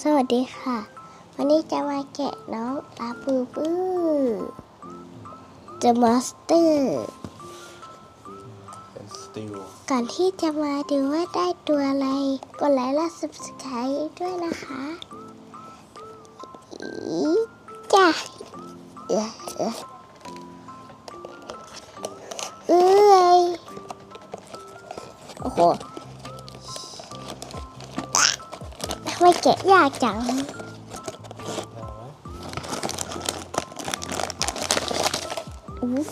สวัสดีค่ะ วันนี้จะมาแกะน้องลาบูบูจะมาสเตอร์เป็นสติลก่อนที่จะมาดูว่าได้ตัวอะไร กดไลค์และ subscribe ด้วยนะคะอีจ้ะเออเออเอ้ยโอ้โห ไมแกะยากจังเอาไว้อุ๊ย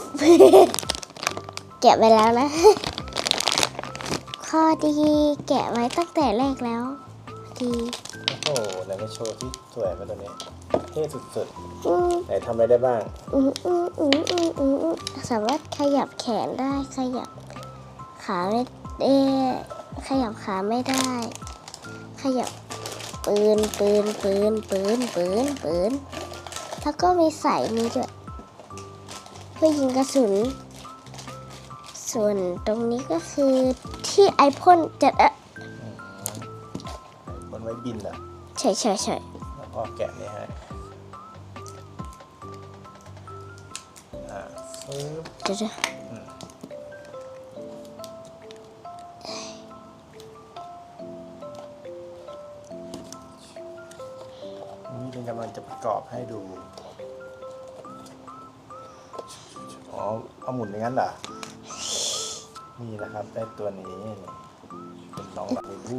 แกะไปแล้วนะ ข้อดีแกะไว้ตั้งแต่แรกแล้ว ดี โอ้โหไหนมาโชว์ที่สวยมาตัวนี้เท่สุดอืมๆไหนทำอะไรได้บ้างอืมอืมอืมอืมอืมอืมสามารถขยับแขนได้ ขยับขาไม่เอ๊ะขยับขาไม่ได้ ขยับ ปืนปืนปืนปืนปืนปืนแล้วก็มีใส่นี้ด้วยเพื่อยิงกระสุน ส่วนตรงนี้ก็คือที่ไอพ่นจะเอ๊ะมันไว้บินเหรอเฉยเฉยเฉยแล้วก็แกะนี่ให้อ่าปึ๊บเดี๋ยว นี่เป็นกำลังจะประกอบให้ดู อ๋อเอาหมุนอย่างนั้นเหรอ นี่นะครับได้ตัวนี้เป็นน้องลาบูบู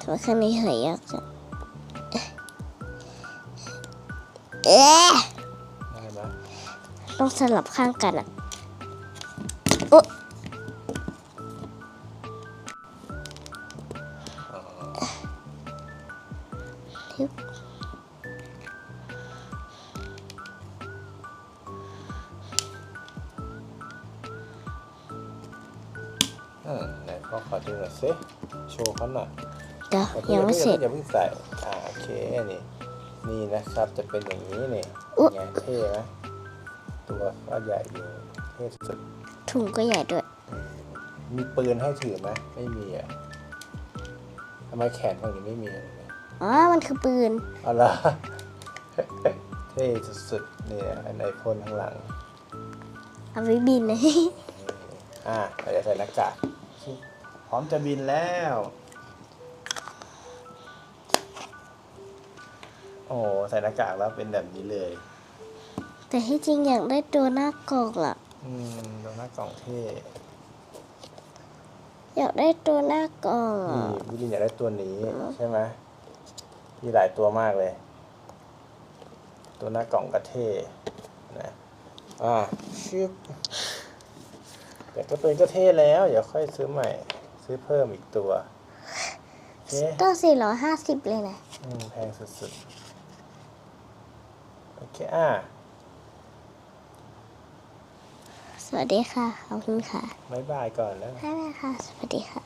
ทำไมข้างนี้หายยากจังเอ๊ะได้ไหมต้องสลับข้างกันอะโอ๊ะ ทึบเออไหนพ่อขอดูหน่อยสิโชว์เขาหน่อยเดี๋ยวอย่ายังเพิ่ไม่เสร็จอย่าเพิ่งใส่อ่าโอเคนี่นี่นะครับจะเป็นอย่างนี้นี่อุ๊ยไงเท่ไหมตัวก็ใหญ่อยู่เท่สุดถุงก็ใหญ่ด้วย มีปืนให้ถือไหมไม่มีอะทำไมแขนฝั่งนี้ไม่มีเลย อ๋อ มันคือปืน เอาล่ะเท่สุดๆเนี่ยอันไอพ่นข้างหลัง เอาไว้บินนะ อ่าเราจะใส่หน้ากากพร้อมจะบินแล้ว โอ้โหใส่หน้ากากแล้วเป็นแบบนี้เลย แต่ที่จริงอยากได้ตัวหน้ากล่องอะ อืมดูหน้ากล่องเท่อยากได้ตัวหน้ากล่องนี่อะวิลินอยากได้ตัวนี้ใช่ไหม มีหลายตัวมากเลย ตัวหน้ากล่องก็เท่นะอ่าชิบแต่ก็ตัวนี้ก็เท่แล้ว เดี๋ยวค่อยซื้อใหม่ ซื้อเพิ่มอีกตัวโอเคต้องสี่ร้อยห้าสิบเลยนะ อืมแพงสุดๆ โอเค อะสวัสดีค่ะ ขอบคุณค่ะ บ๊ายบายก่อนแล้วบ๊ายบายค่ะ สวัสดีค่ะ